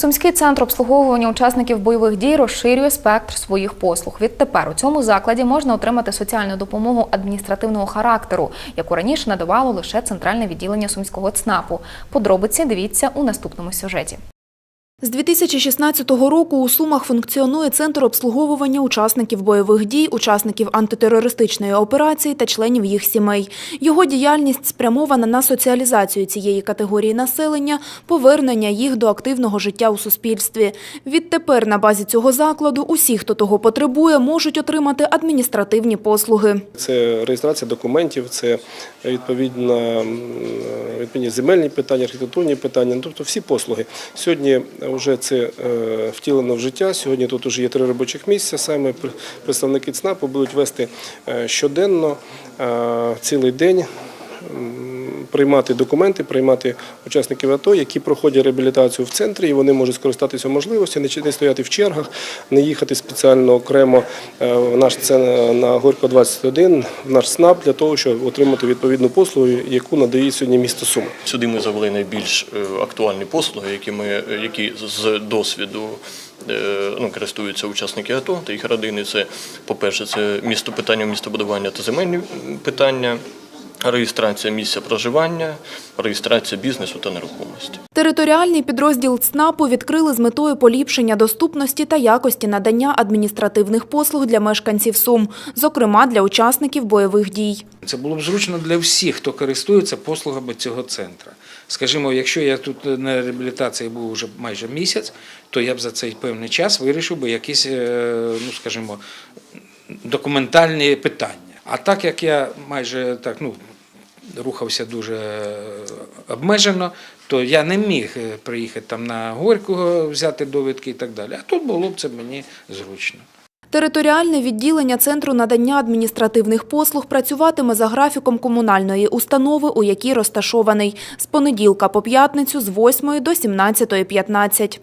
Сумський центр обслуговування учасників бойових дій розширює спектр своїх послуг. Відтепер у цьому закладі можна отримати соціальну допомогу адміністративного характеру, яку раніше надавало лише центральне відділення сумського ЦНАПу. Подробиці дивіться у наступному сюжеті. З 2016 року у Сумах функціонує центр обслуговування учасників бойових дій, учасників антитерористичної операції та членів їх сімей. Його діяльність спрямована на соціалізацію цієї категорії населення, повернення їх до активного життя у суспільстві. Відтепер на базі цього закладу усі, хто того потребує, можуть отримати адміністративні послуги. Це реєстрація документів, це відповідно відповідні земельні питання, архітектурні питання, ну, тобто всі послуги. Сьогодні вже це е, втілено в життя. Сьогодні тут вже є три робочих місця. Саме представники ЦНАПу будуть вести е, щоденно е, цілий день. Приймати документи, приймати учасників АТО, які проходять реабілітацію в центрі, і вони можуть скористатися можливості, не стояти в чергах, не їхати спеціально окремо е, в наш це на Горько 21, в наш СНАП для того, щоб отримати відповідну послугу, яку надає сьогодні місто Суми. Сюди ми завели найбільш е, актуальні послуги, які ми е, які з досвіду. Ну, користуються учасники АТО та їх родини. Це, по-перше, це місто питання містобудування та земельні питання, реєстрація місця проживання, реєстрація бізнесу та нерухомості. Територіальний підрозділ ЦНАПу відкрили з метою поліпшення доступності та якості надання адміністративних послуг для мешканців Сум, зокрема для учасників бойових дій. Це було б зручно для всіх, хто користується послугами цього центру. Скажімо, якщо я тут на реабілітації був вже майже місяць, то я б за цей певний час вирішив би якісь, е, ну скажімо, документальні питання. А так як я майже так, ну, рухався дуже е, обмежено, то я не міг е, приїхати там на Горького, взяти довідки і так далі. А тут було б це мені зручно. Територіальне відділення Центру надання адміністративних послуг працюватиме за графіком комунальної установи, у якій розташований з понеділка по п'ятницю з 8 до 17.15.